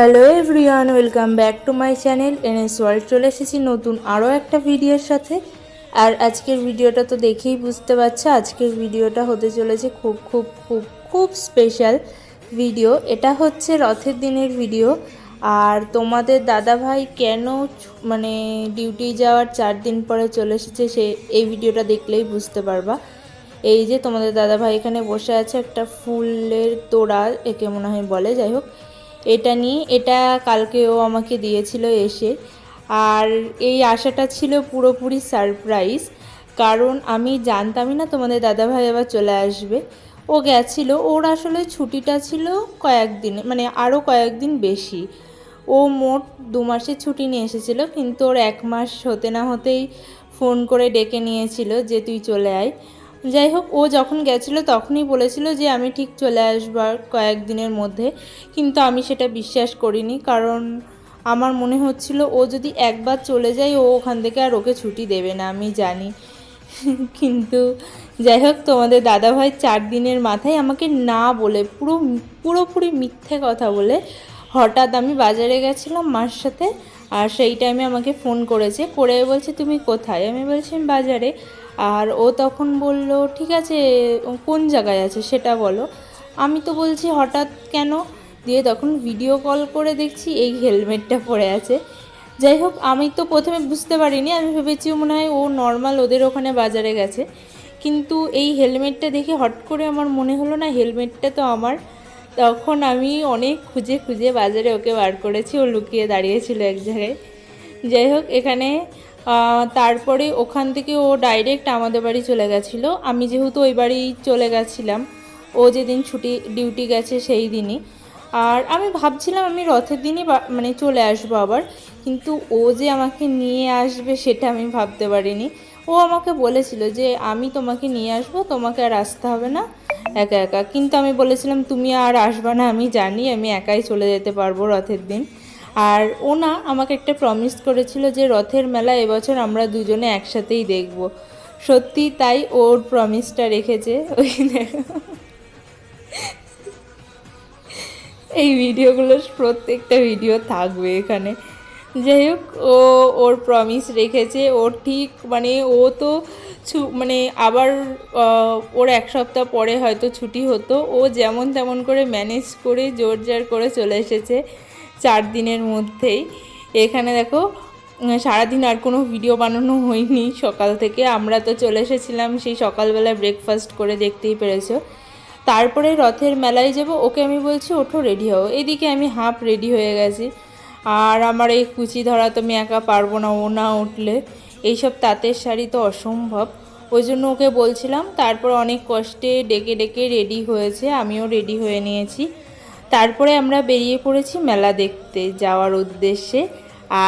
Hello everyone welcome back to my channel NS world চলে এসেছি নতুন আরও একটা ভিডিওর সাথে। আর আজকের ভিডিওটা তো দেখেই বুঝতে পারছ, আজকের ভিডিওটা হতে চলেছে খুব খুব খুব খুব স্পেশাল ভিডিও এটা হচ্ছে রথের দিনের ভিডিও আর তোমাদের দাদা ভাই কেন মানে ডিউটি যাওয়ার চার দিন পরে চলে এসেছে, সে, এই ভিডিওটা দেখলেই বুঝতে পারবা। এই যে তোমাদের দাদা ভাই এখানে বসে আছে একটা ফুলের তোড়া, একে মনে হয় বলে, যাই হোক। এটা নিয়ে, এটা কালকে ও আমাকে দিয়েছিল এসে। আর এই আশাটা ছিল পুরোপুরি সারপ্রাইজ, কারণ আমি জানতামই না তোমাদের দাদাভাই আবার চলে আসবে। ও গেছিল, ওর আসলে ছুটিটা ছিল কয়েকদিন মানে আরও কয়েকদিন বেশি। ও মোট দু মাসের ছুটি নিয়ে এসেছিল, কিন্তু ওর এক মাস হতে না হতেই ফোন করে ডেকে নিয়েছিল যে তুই চলে আয়। যাই হোক, ও যখন গেছিল তখনই বলেছিল যে, আমি ঠিক চলে আসব আর কয়েকদিনের মধ্যে। কিন্তু আমি সেটা বিশ্বাস করিনি, কারণ আমার মনে হচ্ছিল ও যদি একবার চলে যায়, ও ওখান থেকে আর ওকে ছুটি দেবে না, আমি জানি। কিন্তু যাই হোক, তোমাদের দাদাভাই চার দিনের মাথায় আমাকে না বলে, পুরো, পুরোপুরি মিথ্যে কথা বলে হঠাৎ আমি বাজারে গেছিলাম মার সাথে, আর সেই টাইমে আমাকে ফোন করেছে, করে বলছে, তুমি কোথায়? আমি বলছি, "আমি বাজারে। আর ও তখন বলল, ঠিক আছে, কোন জায়গায় আছে সেটা বলো। আমি তো বলছি, হঠাৎ কেন? দিয়ে তখন ভিডিও কল করে দেখছি, এই হেলমেটটা পরে আছে। যাই হোক, আমি তো প্রথমে বুঝতে পারিনি, আমি ভেবেছি মনে হয় ও নর্মাল ওদের ওখানে বাজারে গেছে। কিন্তু এই হেলমেটটা দেখে হট করে আমার মনে হলো, না হেলমেটটা তো আমার। তখন আমি অনেক খুঁজে খুঁজে বাজারে ওকে বার করেছি, ও লুকিয়ে দাঁড়িয়েছিল এক জায়গায়। যাই হোক, এখানে তারপরে ওখান থেকে ও ডাইরেক্ট আমাদের বাড়ি চলে গেছিল। আমি যেহেতু ওই বাড়ি চলে গেছিলাম, ও যেদিন ছুটি ডিউটি গেছে সেই দিনই। আর আমি ভাবছিলাম আমি রথের দিনই মানে চলে আসব আবার, কিন্তু ও যে আমাকে নিয়ে আসবে সেটা আমি ভাবতে পারিনি। ও আমাকে বলেছিল যে, আমি তোমাকে নিয়ে আসব, তোমাকে আর আসতে হবে না, একা একা। কিন্তু আমি বলেছিলাম, তুমি আর আসবে না, আমি জানি, আমি একাই চলে যেতে পারব রথের দিন। আর ও না আমাকে একটা প্রমিস করেছিল যে রথের মেলা এবছর আমরা দুজনে একসাথেই দেখব। সত্যি তাই ওর প্রমিসটা রেখেছে। ওই এই ভিডিওগুলোর প্রত্যেকটা ভিডিও থাকবে এখানে। যাই হোক, ও ওর প্রমিস রেখেছে। ও ঠিক মানে ও তো ছু মানে আবার ওর এক সপ্তাহ পরে হয়তো ছুটি হতো। ও যেমন তেমন করে ম্যানেজ করে জোর জার করে চলে এসেছে। চার দিনের মধ্যেই। এখানে দেখো সারাদিন আর কোনো ভিডিও বানানো হয়নি সকাল থেকে। আমরা তো চলে এসেছিলাম সেই সকালবেলা ব্রেকফাস্ট করে, দেখতেই পেরেছ। তারপরে রথের মেলায় যাব, ওকে আমি বলছি, ওঠো রেডি হও। এদিকে আমি হাফ রেডি হয়ে গেছি। আর আমার এই কুচি ধরা তো আমি একা পারব না, ও না উঠলে। এইসব তাঁতের শাড়ি তো অসম্ভব। ওই জন্য ওকে বলছিলাম, তারপর অনেক কষ্টে ডেকে ডেকে রেডি হয়েছে, আমিও রেডি হয়ে নিয়েছি। তারপরে আমরা বেরিয়ে পড়েছি মেলা দেখতে যাওয়ার উদ্দেশ্যে।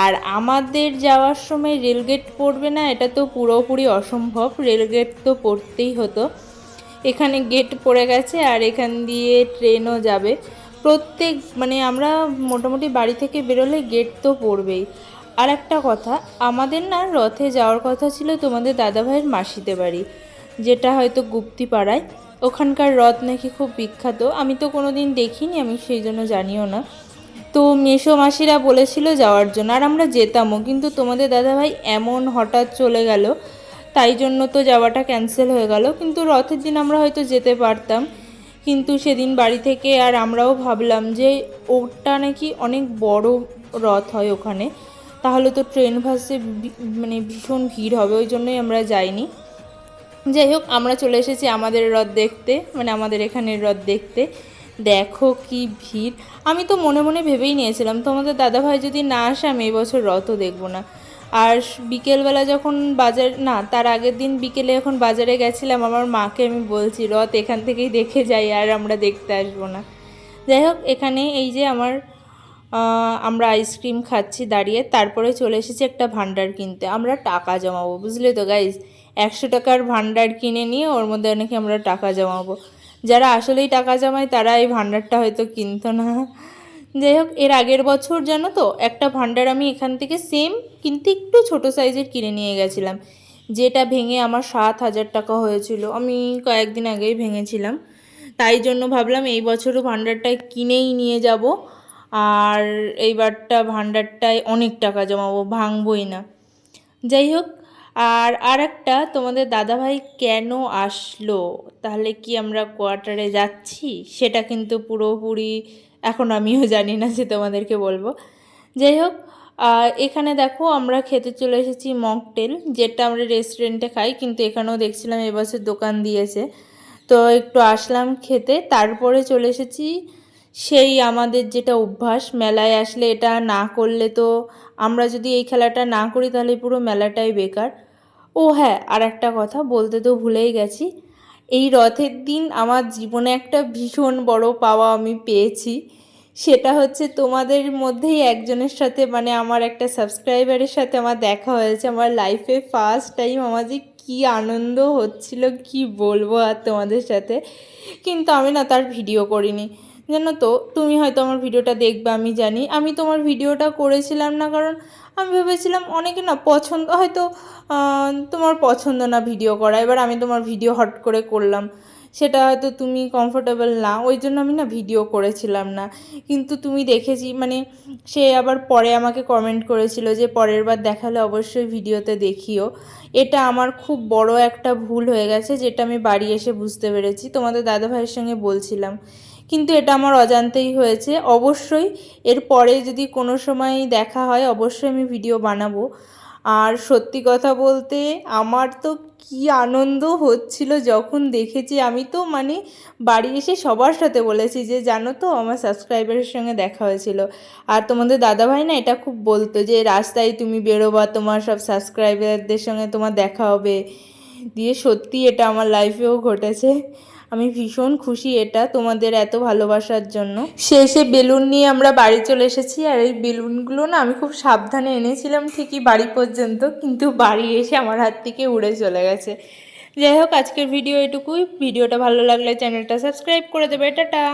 আর আমাদের যাওয়ার সময় রেলগেট পড়বে না, এটা তো পুরোপুরি অসম্ভব। রেলগেট তো পড়তেই হতো। এখানে গেট পড়ে গেছে আর এখান দিয়ে ট্রেনও যাবে। প্রত্যেক মানে আমরা মোটামুটি বাড়ি থেকে বেরোলে গেট তো পড়বেই। আর একটা কথা, আমাদের না রথে যাওয়ার কথা ছিল তোমাদের দাদাভাইয়ের মাসিতে বাড়ি, যেটা হয়তো গুপ্তিপাড়ায়। ওখানকার রথ নাকি খুব বিখ্যাত। আমি তো কোনো দিন দেখিনি, আমি সেই জন্য জানিও না। তো মেসো মাসিরা বলেছিল যাওয়ার জন্য, আর আমরা যেতামও, কিন্তু তোমাদের দাদাভাই এমন হঠাৎ চলে গেল, তাই জন্য তো যাওয়াটা ক্যান্সেল হয়ে গেল। কিন্তু রথের দিন আমরা হয়তো যেতে পারতাম, কিন্তু সেদিন বাড়ি থেকে আর আমরাও ভাবলাম যে ওটা নাকি অনেক বড় রথ হয় ওখানে, তাহলে তো ট্রেন ভাসে মানে ভীষণ ভিড় হবে, ওই জন্যই আমরা যাইনি। যাই হোক আমরা চলে এসেছি আমাদের রথ দেখতে মানে আমাদের এখানের রথ দেখতে। দেখো কি ভিড়। আমি তো মনে মনে ভেবেই নিয়েছিলাম, তোমাদের দাদাভাই যদি না আসে, আমি এবছর রথও দেখব না। আর বিকেলবেলা যখন বাজার, না, তার আগের দিন বিকেলে যখন বাজারে গেছিলাম, আমার মাকে আমি বলছি, রথ এখান থেকেই দেখে যাই, আর আমরা দেখতে আসব না। যাই হোক এখানে এই যে আমার আমরা আইসক্রিম খাচ্ছি দাঁড়িয়ে, তারপরে চলে এসেছি একটা ভান্ডার কিনতে। আমরা টাকা জমাবো, বুঝলে তো গাইজ একশো টাকার ভান্ডার কিনে নিয়ে ওর মধ্যে নাকি আমরা টাকা জমাবো। যারা আসলেই টাকা জমায়, তারা এই ভান্ডারটা হয়তো কিনতো না। যাই হোক, এর আগের বছর জানো তো, একটা ভান্ডার আমি এখান থেকে সেম কিন্তু একটু ছোট সাইজের কিনে নিয়ে গেছিলাম। যেটা ভেঙে আমার সাত হাজার টাকা হয়েছিল। আমি কয়েকদিন আগেই ভেঙেছিলাম। তাই জন্য ভাবলাম এই বছরও ভান্ডারটা কিনেই নিয়ে যাব। আর এইবারটা ভাণ্ডারটায় অনেক টাকা জমাবো, ভাঙবই না। যাই হোক আর আর একটা তোমাদের দাদাভাই কেন আসলো? তাহলে কি আমরা কোয়ার্টারে যাচ্ছি? সেটা কিন্তু পুরোপুরি এখন আমিও জানি না যে তোমাদেরকে বলব। যাই হোক এখানে দেখো আমরা খেতে চলে এসেছি মকটেল, যেটা আমরা রেস্টুরেন্টে খাই, কিন্তু এখানেও দেখছিলাম এবছর দোকান দিয়েছে। তো একটু আসলাম খেতে, তারপরে চলে এসেছি সেই আমাদের যেটা অভ্যাস, মেলায় আসলে এটা না করলে তো আমরা যদি এই খেলাটা না করি তাহলে পুরো মেলাটাই বেকার। ও হ্যাঁ আর একটা কথা বলতে তো ভুলেই গেছি। এই রথের দিন আমার জীবনে একটা ভীষণ বড় পাওয়া আমি পেয়েছি। সেটা হচ্ছে তোমাদের মধ্যেই একজনের সাথে মানে আমার একটা সাবস্ক্রাইবারের সাথে আমার দেখা হয়েছে। আমার লাইফে ফার্স্ট টাইম আমার যে কী আনন্দ হচ্ছিল, কি বলব আর তোমাদের সাথে। কিন্তু আমি না তার ভিডিও করিনি। জানো তো, তুমি হয়তো আমার ভিডিওটা দেখবে, আমি জানি। আমি তোমার ভিডিওটা করেছিলাম না, কারণ আমি ভেবেছিলাম অনেকে না পছন্দ, হয়তো তোমার পছন্দ না ভিডিও করা। এবার আমি তোমার ভিডিও হট করে করলাম। সেটা হয়তো তুমি কমফোর্টেবল না, ওই জন্য আমি না ভিডিও করেছিলাম না। কিন্তু তুমি দেখেছি মানে সে আবার পরে আমাকে কমেন্ট করেছিল যে পরের বার দেখালে অবশ্যই ভিডিওতে দেখিও। এটা আমার খুব বড় একটা ভুল হয়ে গেছে, যেটা আমি বাড়ি এসে বুঝতে পেরেছি। তোমাদের দাদা ভাইয়ের সঙ্গে বলছিলাম। কিন্তু এটা আমার অজান্তেই হয়েছে। অবশ্যই এর পরে যদি কোনো সময় দেখা হয়, অবশ্যই আমি ভিডিও বানাবো। আর সত্যি কথা বলতে আমার তো কি আনন্দ হচ্ছিল যখন দেখেছি। আমি তো মানে বাড়ি এসে সবার সাথে বলেছি যে, জানো তো, আমার সাবস্ক্রাইবারের সঙ্গে দেখা হয়েছিল। আর তোমাদের দাদাভাই না এটা খুব বলতো যে, রাস্তায় তুমি বেরোবা, তোমার সব সাবস্ক্রাইবারদের সঙ্গে তোমার দেখা হবে। দিয়ে সত্যি এটা আমার লাইফেও ঘটেছে। আমি ভীষণ খুশি এটা তোমাদের এত ভালোবাসার জন্য। শেষে বেলুন নিয়ে আমরা বাড়ি চলে এসেছি, আর এই বেলুনগুলো না আমি খুব সাবধানে এনেছিলাম ঠিকই বাড়ি পর্যন্ত, কিন্তু বাড়ি এসে আমার হাত থেকে উড়ে চলে গেছে। যাই হোক, আজকের ভিডিও এটুকুই। ভিডিওটা ভালো লাগলে চ্যানেলটা সাবস্ক্রাইব করে দেবে। টাটা!